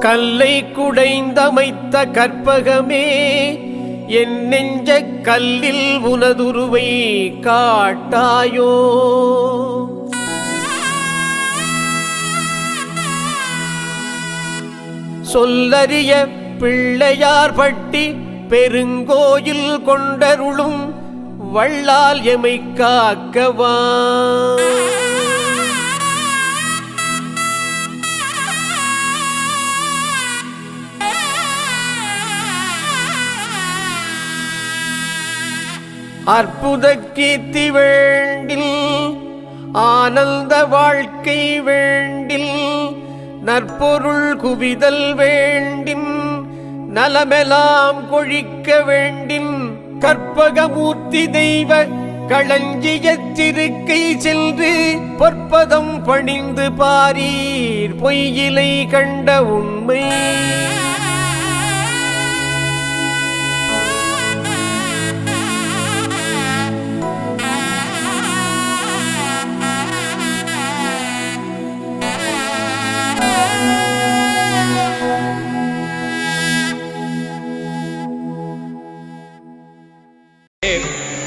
கல்லை குடைந்தமைத்த கற்பகமே என் நெஞ்ச கல்லில் உனதுருவை காட்டாயோ? சொல்லறிய பிள்ளையார் பட்டி பெருங்கோயில் கொண்டருளும் வள்ளால் எமை காக்கவான் அற்புத கீர்த்தி வேண்டில் ஆனந்த வாழ்க்கை வேண்டில் நற்பொருள் குவிதல் வேண்டின் நலமெலாம் கொழிக்க வேண்டின் கற்பகமூர்த்தி தெய்வ களஞ்சிய திருக்கை சென்று பொற்பதம் பணிந்து பாரீர் பொய்யிலை கண்ட உண்மை.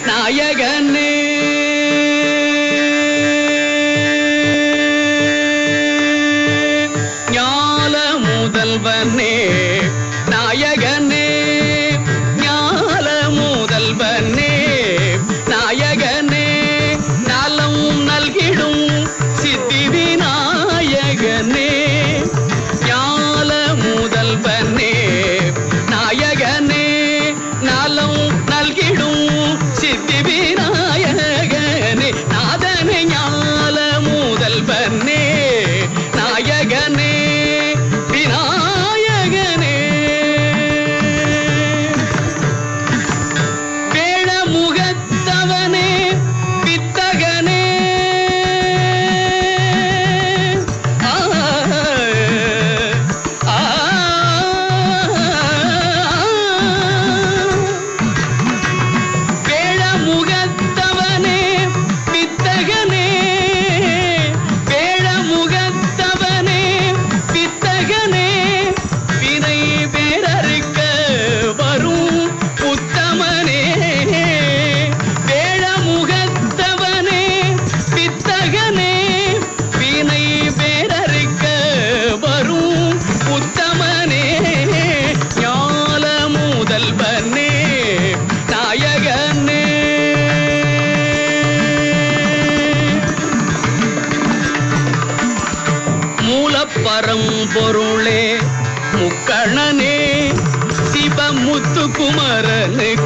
நாயகனே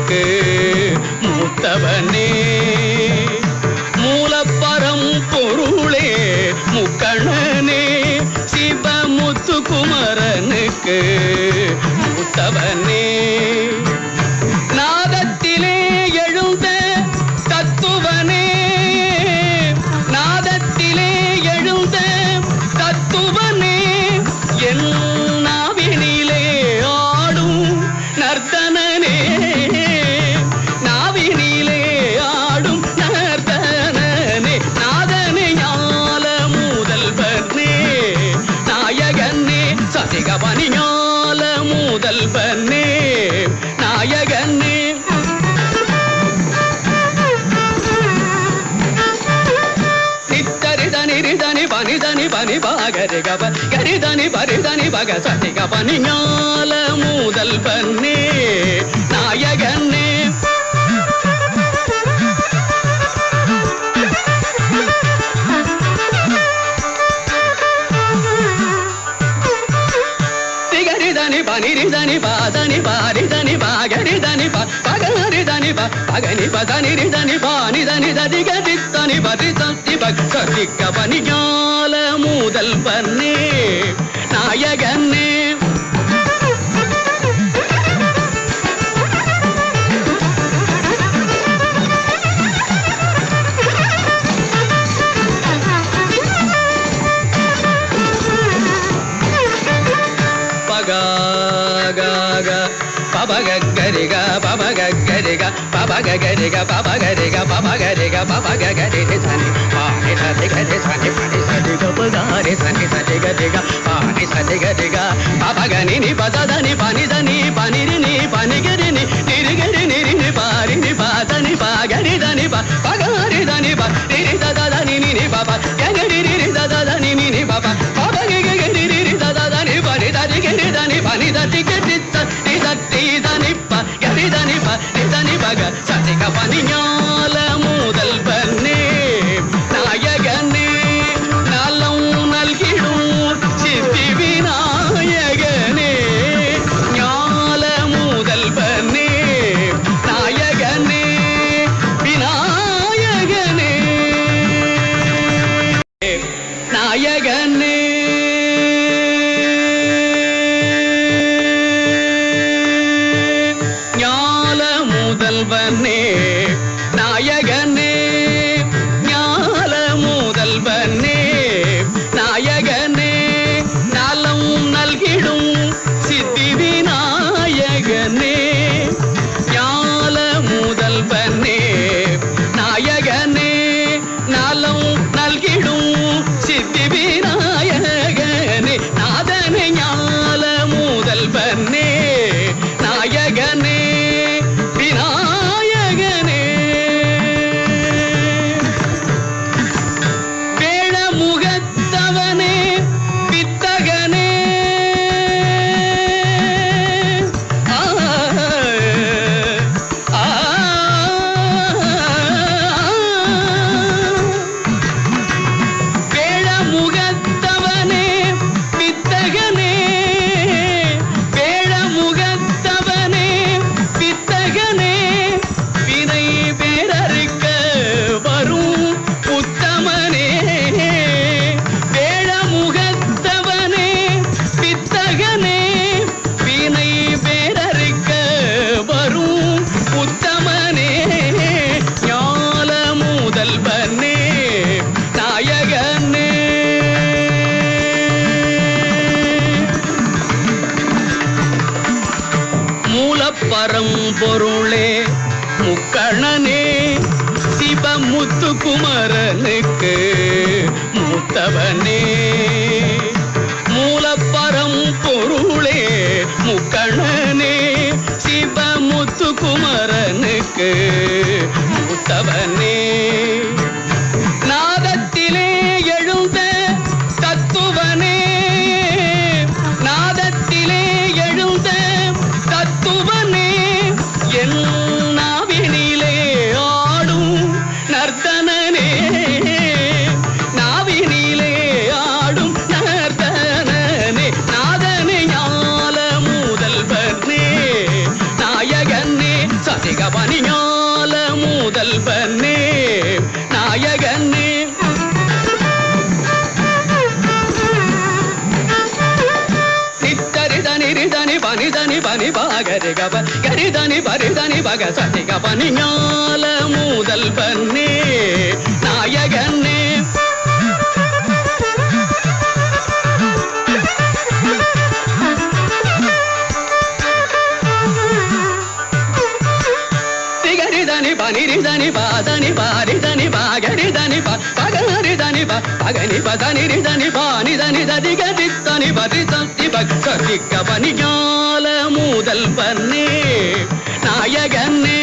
சிவமுத்துக்குமரனுக்கு மூத்தவனே. மூலப்பரம்பொருளே முக்கணனே. சிவமுத்து குமரனுக்கு மூத்தவனே. பாகரி கப கரிதனி பரிதனி பக சதி கபனி ஞால மூதல் பன்னே நாயகனே. திகரிதனி பனிரிதனி பாதனி பாரிதனி பாகரிதனி ப பகரிதனி ப பகனி பதனி ரிதனி பானிதனி ததிகரித்தனி பரிதத்தி பக் சதிக்க பன்னே நாயகன்னே பகாகாகா மூதல் பன்னே நாயகனே பகாக பபகரிக பபகரிக பபகரிக பபகரிக பபகரிக பபகரி சனி பானி சதி கரி சனி பனி சதி கபகாரி சனி சதி கரிக பானி சதி கரிக பபகனி நி பதனி பனி தனி பனிரி நி பனிகரி நி நிரிகரி நிரி நி பாரி நி பாதனி பாகரி தனி ப பகாரி தனி ப நிரி ததனி நிரி பப கரி நிரி ததனி నితని బగ సతిక முதல்வனே பொருளே முக்கணனே சிவமுத்து குமரனுக்கு மூத்தவனே. மூலப்பரம் பொருளே முக்கணனே சிவமுத்து குமரனுக்கு மூத்தவனே. சதிகபனி ஞால முதல்வனே நாயகனே சித்தரிதனிரிதனி பனிதனி பனி பாகரி கரிதனி பரிதனி பக சதி கபனி ஞால பகரிதனி ப பகனி பதனி ரிதனி பானிதனி ததிகரித்தனி பதி சக்தி பக் சதிக்க பனி ஞால முதல் பன்னே. நாயகனே